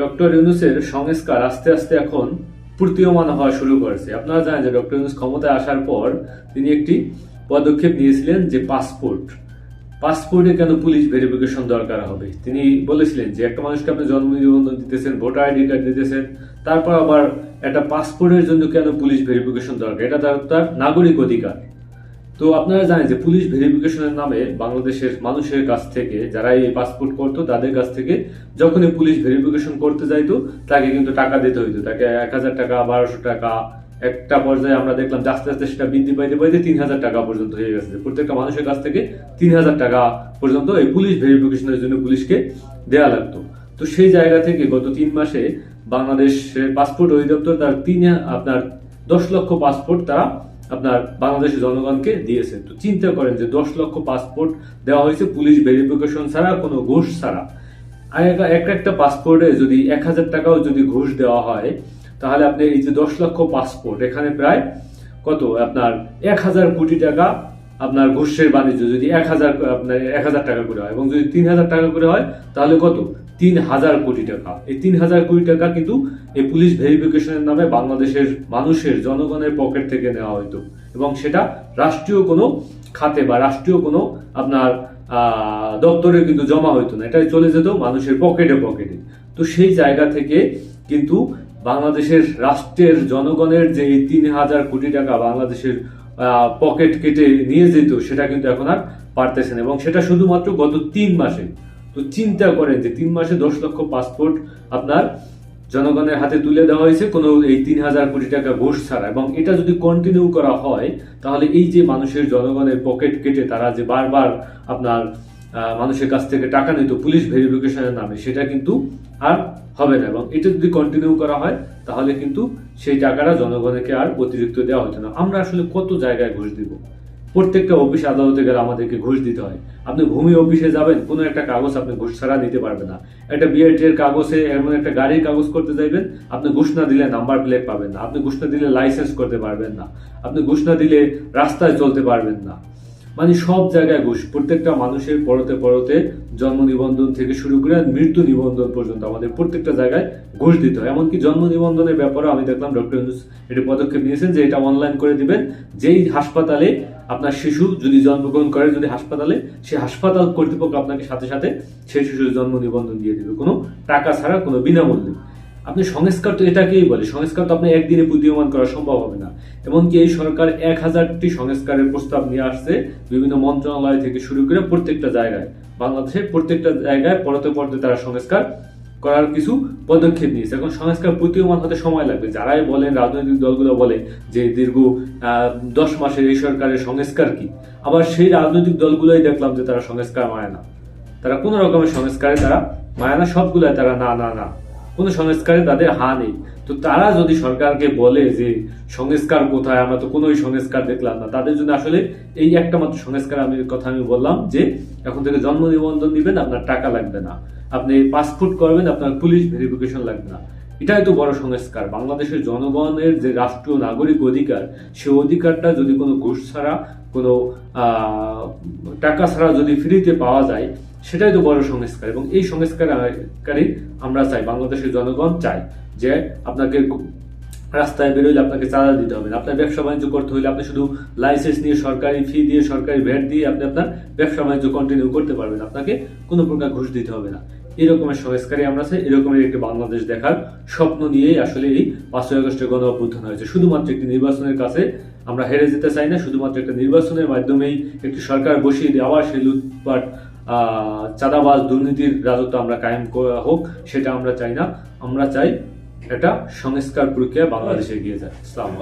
Doctor ইউনুসের সংস্কার আস্তে আস্তে এখন প্রতীয়মান হওয়া শুরু করেছে। আপনারা জানেন যে ডক্টর ইউনুস ক্ষমতায় আসার পর তিনি একটি পদক্ষেপ নিয়েছিলেন যে পাসপোর্ট। পাসপোর্টে কেন পুলিশ ভেরিফিকেশন দরকার হবে? তিনি বলেছিলেন যে একটা মানুষকে আপনি জন্ম নিবন্ধন দিতেছেন, ভোটার আইডি কার্ড দিতেছেন, তারপর আবার একটা পাসপোর্টের জন্য কেন পুলিশ ভেরিফিকেশন দরকার? এটা তার নাগরিক অধিকার। তো আপনারা জানেন যে পুলিশ ভেরিফিকেশনের নামে বাংলাদেশের মানুষের কাছ থেকে, যারা এই পাসপোর্ট করতো, তাদের কাছ থেকে যখনই পুলিশ ভেরিফিকেশন করতে যাইতো, তাকে কিন্তু টাকা দিতে হইতো। তাকে এক হাজার টাকা, বারোশো টাকা, একটা পর্যায়ে আমরা দেখলাম আস্তে আস্তে সেটা বৃদ্ধি পাইতে পাইতে তিন হাজার টাকা পর্যন্ত হয়ে গেছে। প্রত্যেকটা মানুষের কাছ থেকে তিন হাজার টাকা পর্যন্ত এই পুলিশ ভেরিফিকেশনের জন্য পুলিশকে দেওয়া লাগতো। তো সেই জায়গা থেকে গত তিন মাসে বাংলাদেশের পাসপোর্ট অধিদপ্তর তার তিন, আপনার দশ লক্ষ পাসপোর্ট তারা আপনার বাংলাদেশের জনগণকে দিয়েছে তো চিন্তা করেন যে দশ লক্ষ পাসপোর্ট দেওয়া হয়েছে পুলিশ ভেরিফিকেশন ছাড়া, কোনো ঘুষ ছাড়া। আর একটা- পাসপোর্টে যদি এক হাজার টাকাও যদি ঘুষ দেওয়া হয়, তাহলে আপনি এই যে দশ লক্ষ পাসপোর্ট, এখানে প্রায় কত? আপনার এক হাজার কোটি টাকা আপনার ঘুষের বাণিজ্য যদি এক হাজার, আপনার এক হাজার টাকা করে হয় এবং যদি তিন হাজার টাকা করে হয়, তাহলে কত? তিন হাজার কোটি টাকা। এই তিন হাজার কোটি টাকা কিন্তু এই পুলিশ ভেরিফিকেশনের নামে বাংলাদেশের মানুষের, জনগণের পকেট থেকে নেওয়া হতো এবং সেটা রাষ্ট্রীয় কোনো খাতে বা রাষ্ট্রীয় কোনো আপনার দপ্তরে কিন্তু জমা হইতো না। এটাই চলে যেত মানুষের পকেটে পকেটে। তো সেই জায়গা থেকে কিন্তু বাংলাদেশের রাষ্ট্রের, জনগণের যে এই তিন হাজার কোটি টাকা বাংলাদেশের পকেট কেটে নিয়ে যেত, সেটা কিন্তু এখন আর পারতেছে না। এবং সেটা শুধুমাত্র গত তিন মাসে তো চিন্তা করেন যে তিন মাসে দশ লক্ষ পাসপোর্ট আপনার জনগণের হাতে তুলে দেওয়া হয়েছে, কোনো এই তিন হাজার কোটি টাকা ঘুষ ছাড়া। এবং এটা যদি কন্টিনিউ করা হয়, তাহলে এই যে মানুষের জনগণের পকেট কেটে তারা যে বারবার আপনার মানুষের কাছ থেকে টাকা নিত, পুলিশ ভেরিফিকেশনের নামে, সেটা কিন্তু আর হবে না। এবং এটা যদি কন্টিনিউ করা হয়, তাহলে কিন্তু সেই টাকাটা জনগণকে আর অতিরিক্ত দেওয়া হতো না। আমরা আসলে কত জায়গায় ঘুষ দিব? প্রত্যেকটা অফিস আদালতে গেলে আমাদেরকে ঘুষ দিতে হয়। আপনি ভূমি অফিসে যাবেন, কোনো একটা কাগজ আপনি ঘুষ ছাড়া দিতে পারবেন না। একটা বিআইটি এর কাগজে এমন একটা গাড়ির কাগজ করতে যাইবেন আপনি ঘুষ না দিলে নাম্বার প্লেট পাবেন না। আপনি ঘুষ না দিলে লাইসেন্স করতে পারবেন না। আপনি ঘুষ না দিলে রাস্তায় চলতে পারবেন না। মানে সব জায়গায় ঘুষ। প্রত্যেকটা মানুষের পরতে পরতে জন্ম নিবন্ধন থেকে শুরু করে মৃত্যু নিবন্ধন পর্যন্ত আমাদের প্রত্যেকটা জায়গায় ঘুষ দিতে হয়। এমনকি জন্ম নিবন্ধনের ব্যাপারে আমি দেখলাম ডক্টর এটি পদক্ষেপ নিয়েছেন যে এটা অনলাইন করে দিবেন। যেই হাসপাতালে আপনার শিশু যদি জন্মগ্রহণ করে, যদি হাসপাতালে সেই হাসপাতাল কর্তৃপক্ষ আপনাকে সাথে সাথে সেই শিশুর জন্ম নিবন্ধন দিয়ে দিবে। কোনো টাকা ছাড়া, কোনো বিনামূল্যে। আপনি সংস্কার তো এটাকেই বলে, সংস্কার তো আপনি একদিনে প্রতীয়মান করা সম্ভব হবে না। এমনকি এই সরকার এক হাজারটি সংস্কারের প্রস্তাব নিয়ে আসছে, বিভিন্ন মন্ত্রণালয় থেকে শুরু করে প্রত্যেকটা জায়গায়। বাংলাদেশের প্রত্যেকটা জায়গায় পরতে পরতে তারা সংস্কার করার কিছু পদক্ষেপ নিয়েছে। এখন সংস্কার প্রতীয়মান হতে সময় লাগবে। যারাই বলেন, রাজনৈতিক দলগুলো বলে যে দীর্ঘ দশ মাসের এই সরকারের সংস্কার কি? আবার সেই রাজনৈতিক দলগুলোই দেখলাম যে তারা সংস্কার মানে না। তারা কোনো রকমের সংস্কারে তারা মানে না, সবগুলাই তারা না না না। কোনো সংস্কারে তাদের হা নেই। তো তারা যদি সরকারকে বলে যে সংস্কার কোথায়, আমরা তো কোনোই সংস্কার দেখলাম না। তাদের জন্য আসলে এই একটা মাত্র সংস্কার আমি কথা আমি বললাম যে এখন থেকে জন্ম নিবন্ধন দিবেন আপনার টাকা লাগবে না। আপনি পাসপোর্ট করবেন, আপনার পুলিশ ভেরিফিকেশন লাগবে না। এটাই তো বড় সংস্কার। বাংলাদেশের জনগণের যে রাষ্ট্রীয় নাগরিক অধিকার সেই অধিকারটা যদি কোনো ঘুষ ছাড়া, কোনো টাকা ছাড়া যদি ফ্রিতে পাওয়া যায়, সেটাই তো বড় সংস্কার। এবং এই সংস্কারকারী আমরা চাই, বাংলাদেশের জনগণ চাই যে আপনাকে রাস্তায় বেরোলে আপনাকে চাঁদা দিতে হবে না। আপনার ব্যবসা বাণিজ্য করতে হলে আপনি শুধু লাইসেন্স নিয়ে সরকারি ফি দিয়ে, সরকারি ভ্যাট দিয়ে আপনি আপনার ব্যবসা বাণিজ্য কন্টিনিউ করতে পারবেন আপনাকে কোনো প্রকার ঘুষ দিতে হবে না। এরকমের সংস্কারই আমরা চাই এরকমের একটি বাংলাদেশ দেখার স্বপ্ন নিয়েই আসলে এই পাঁচই আগস্টের গণ অভ্যুত্থান হয়েছে। শুধুমাত্র একটি নির্বাচনের কাছে আমরা হেরে যেতে চাই না, শুধুমাত্র একটা নির্বাচনের মাধ্যমেই একটি সরকার বসিয়ে দিয়ে আবার সেই লুটপাট চাঁদাবাজ দুর্নীতির রাজত্ব আমরা কায়েম করা হোক, সেটা আমরা চাই না। আমরা চাই একটা সংস্কার প্রক্রিয়া বাংলাদেশে এগিয়ে যায় আলাইকুম।